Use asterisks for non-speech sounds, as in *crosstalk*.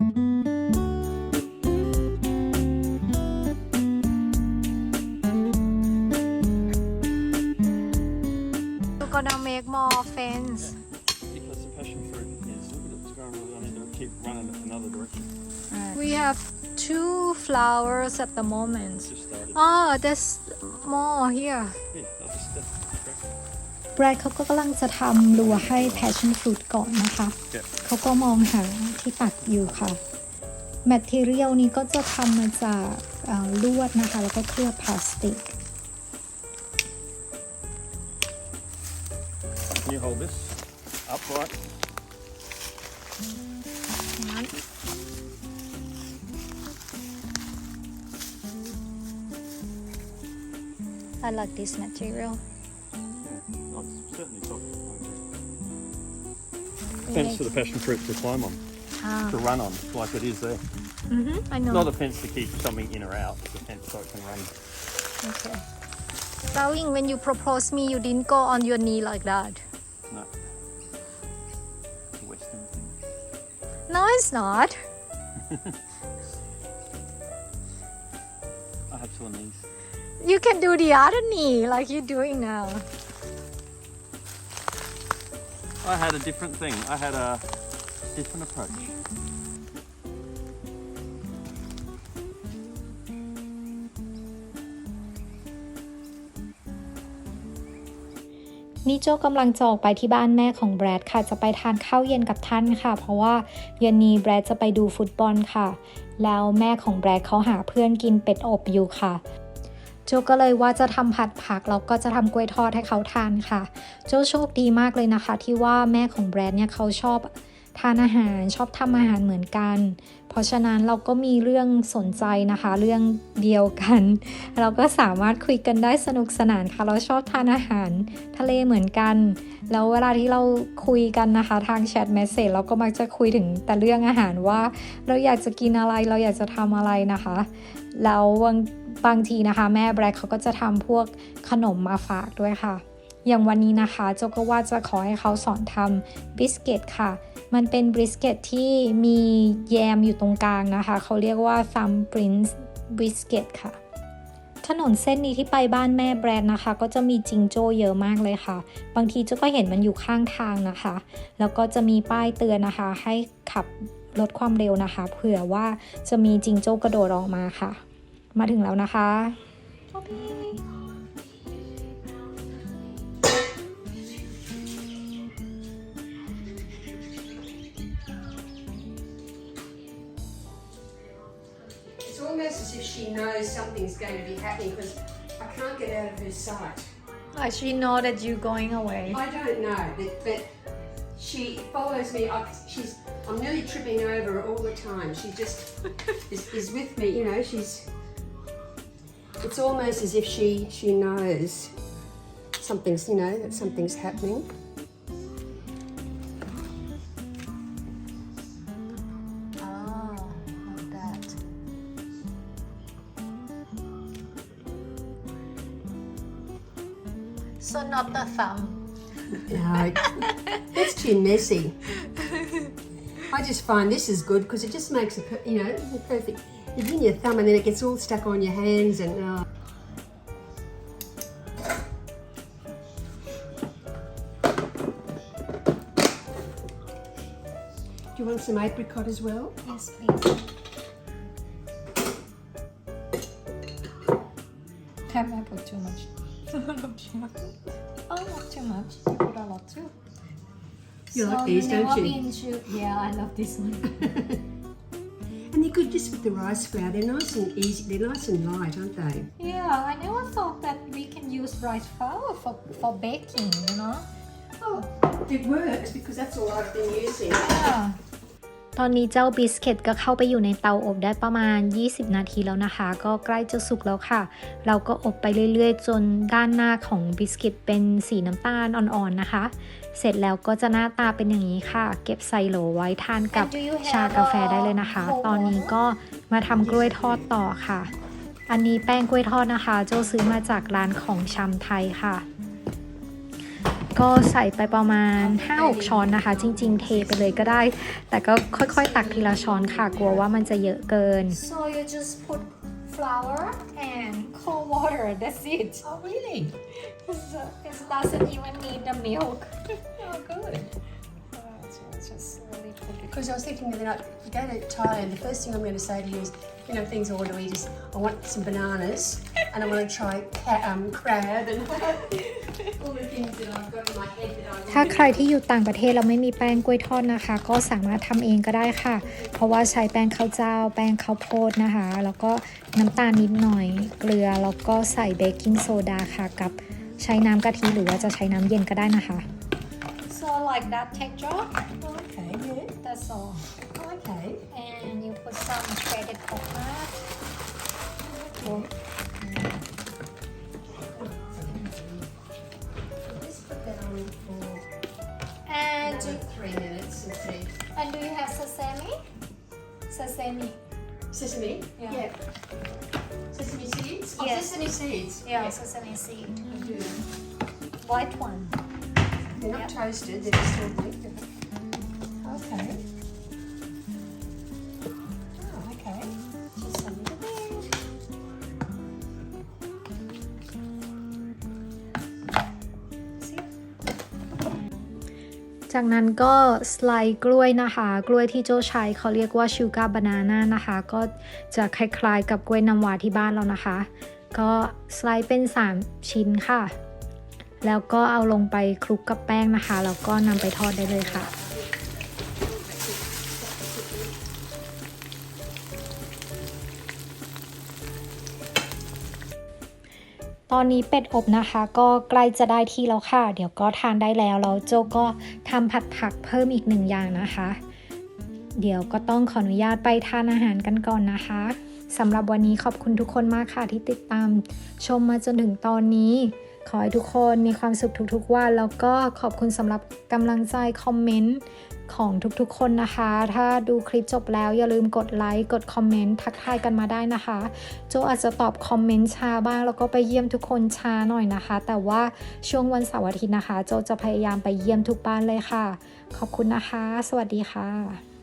We're gonna make more fence Because the passion fruit is, look at it, it's going really on keep running another direction. we have two flowers at the moment. Oh there's more here. Yeah, แบรดเขาก็กำลังจะทำรั้วให้ passion fruit ก่อนนะคะ Yeah. เขาก็มองหาที่ตัดอยู่ค่ะ material นี้ก็จะทำมาจากเอ่อลวดนะคะ แล้วก็เคลือบพลาสติก Can you hold this upright? I like this material Fence for the passion fruit to climb on, ah. to run on, like it is there. mm-hmm, I know Not a fence to keep something in or out, it's a fence so it can run. okay darling when you proposed me you didn't go on your knee like that No. It's Western thing. no it's not *laughs* I have sore knees. you can do the other knee like you're doing now I had a different thing. I had a different approach. นี่โจกำลังจะออกไปที่บ้านแม่ของแบรดค่ะ จะไปทานข้าวเย็นกับท่านค่ะ เพราะว่าเย็นนี้แบรดจะไปดูฟุตบอลค่ะ แล้วแม่ของแบรดเขาหาเพื่อนกินเป็ดอบอยู่ค่ะ โจก็เลยว่าจะทำผัดผักแล้วก็จะทำกล้วยทอดให้เขาทานค่ะ โจโชคดีมากเลยนะคะ ที่ว่าแม่ของแบรดเนี่ยเขาชอบทานอาหารชอบทำอาหารเหมือนกัน เพราะฉะนั้นเราก็มีเรื่องสนใจนะคะ เรื่องเดียวกัน เราก็สามารถคุยกันได้สนุกสนานค่ะ เราชอบทานอาหารทะเลเหมือนกัน แล้วเวลาที่เราคุยกันนะคะ ทางแชทเมสเซจเราก็มักจะคุยถึงแต่เรื่องอาหารว่า เราอยากจะกินอะไรเราอยากจะทำอะไรนะคะ แล้วบางบางทีนะคะ แม่แบล็คเขาก็จะทำพวกขนมมาฝากด้วยค่ะ อย่างวันนี้นะคะโจก็ว่าจะขอให้เขาสอนทำบิสกิตค่ะ มันเป็นบิสกิตที่มีแยมอยู่ตรงกลางนะคะ เขาเรียกว่า thumb prince brisket ค่ะถนนเส้นนี้ที่ไปบ้านแม่แบรนด์นะคะ ก็จะมีจิงโจ้เยอะมากเลยค่ะ บางทีเจ้าก็เห็นมันอยู่ข้างทางนะคะ แล้วก็จะมีป้ายเตือนนะคะ ให้ขับลดความเร็วนะคะ เผื่อว่าจะมีจิงโจ้กระโดดออกมาค่ะ มาถึงแล้วนะคะ It's almost as if she knows something's going to be happening because I can't get out of her sight. I she know that you going away I don't know, but, but she follows me. I, she's I'm nearly tripping over her all the time. She just is, is with me. You know, she's. it's almost as if she she knows something's you know that something's happening. oh like that so not the thumb No, that's too messy. *laughs* I just find this is good because it just makes a per- you know the perfect. You put in your thumb and then it gets all stuck on your hands and. Uh, Do you want some apricot as well? yes please. Have I put too much? *laughs* Too much. Oh not too much. You put a lot too. You so like these, don't you? been to yeah I love this one *laughs* Good just with the rice flour. They're nice and easy. They're nice and light, aren't they? Yeah, I never thought that we can use rice flour for, for baking, you know? Oh, it works because that's all I've been using. Yeah. ตอนนี้เจ้าบิสกิตก็เข้าไปอยู่ในเตาอบได้ประมาณ 20 นาทีแล้วนะคะ ก็ใกล้จะสุกแล้วค่ะ เราก็อบไปเรื่อยๆ จนด้านหน้าของบิสกิตเป็นสีน้ำตาลอ่อนๆนะคะ เสร็จแล้วก็จะหน้าตาเป็นอย่างนี้ค่ะ เก็บใส่โหลไว้ทานกับ And do you have ชากาแฟได้เลยนะคะ a cold ตอนนี้ก็มาทำกล้วยทอดต่อค่ะ อันนี้แป้งกล้วยทอดนะคะโจซื้อมาจากร้านของชำไทยค่ะ ก็ใส่ไปประมาณ 5-6 ช้อนนะคะ จริง ๆ เทไปเลยก็ได้ แต่ก็ค่อยๆ ตักทีละช้อนค่ะ กลัวว่ามันจะเยอะเกิน So you just put flour and cold water. That's it. Oh, really? It's, uh, it doesn't even need the milk. Oh, good. Uh, so it's just really put it. Because I was thinking that like, if you go to Thailand, the first thing I'm going to say to you is, you know, things I want to eat is I want some bananas and I want to try ca- um, crab and all the things that I've got in my head that I want ถ้าใครที่อยู่ต่างประเทศแล้วไม่มีแป้งกล้วยทอดนะคะ ก็สามารถทำเองก็ได้ค่ะ เพราะว่าใช้แป้งข้าวเจ้า แป้งข้าวโพดนะคะ แล้วก็น้ำตาลนิดหน่อย เกลือแล้วก็ใส่เบกกิ้งโซดาค่ะ กับใช้น้ำกะทิหรือว่าจะใช้น้ำเย็นก็ได้นะคะ So like that texture. Oh, okay, yeah. That's all. Oh, okay. And you put some shredded coconut. And do you have sesame? Sesame. Sesame? Yeah. Sesame seeds? Oh, Yes. sesame seeds. Yeah, Yes. sesame seed. I do. White one. They're not Yeah. toasted, they're just baked. Okay. จากนั้นก็สไลด์กล้วยนะคะ กล้วยที่โจใช้เขาเรียกว่าชูการ์บานาน่านะคะ ก็จะคล้ายๆกับกล้วยน้ำว้าที่บ้านเรานะคะ ก็สไลด์เป็น 3 ชิ้นค่ะ แล้วก็เอาลงไปคลุกกับแป้งนะคะ แล้วก็นำไปทอดได้เลยค่ะ ตอนนี้เป็ดอบนะคะ ก็ใกล้จะได้ที่แล้วค่ะ เดี๋ยวก็ทานได้แล้วแล้วโจก็ทำผัดผักเพิ่มอีกหนึ่งอย่างนะคะ เดี๋ยวก็ต้องขออนุญาตไปทานอาหารกันก่อนนะคะสำหรับวันนี้ขอบคุณทุกคนมากค่ะที่ติดตามชมมาจนถึงตอนนี้ ขอให้ทุกคนมีความสุขทุกๆวัน แล้วก็ขอบคุณสำหรับกำลังใจคอมเมนต์ของทุกๆคนนะคะ ถ้าดูคลิปจบแล้วอย่าลืมกดไลค์ กดคอมเมนต์ ทักทายกันมาได้นะคะ โจอาจจะตอบคอมเมนต์ช้าบ้าง แล้วก็ไปเยี่ยมทุกคนช้าหน่อยนะคะ แต่ว่าช่วงวันเสาร์อาทิตย์นะคะ โจจะพยายามไปเยี่ยมทุกบ้านเลยค่ะ ขอบคุณนะคะ สวัสดีค่ะ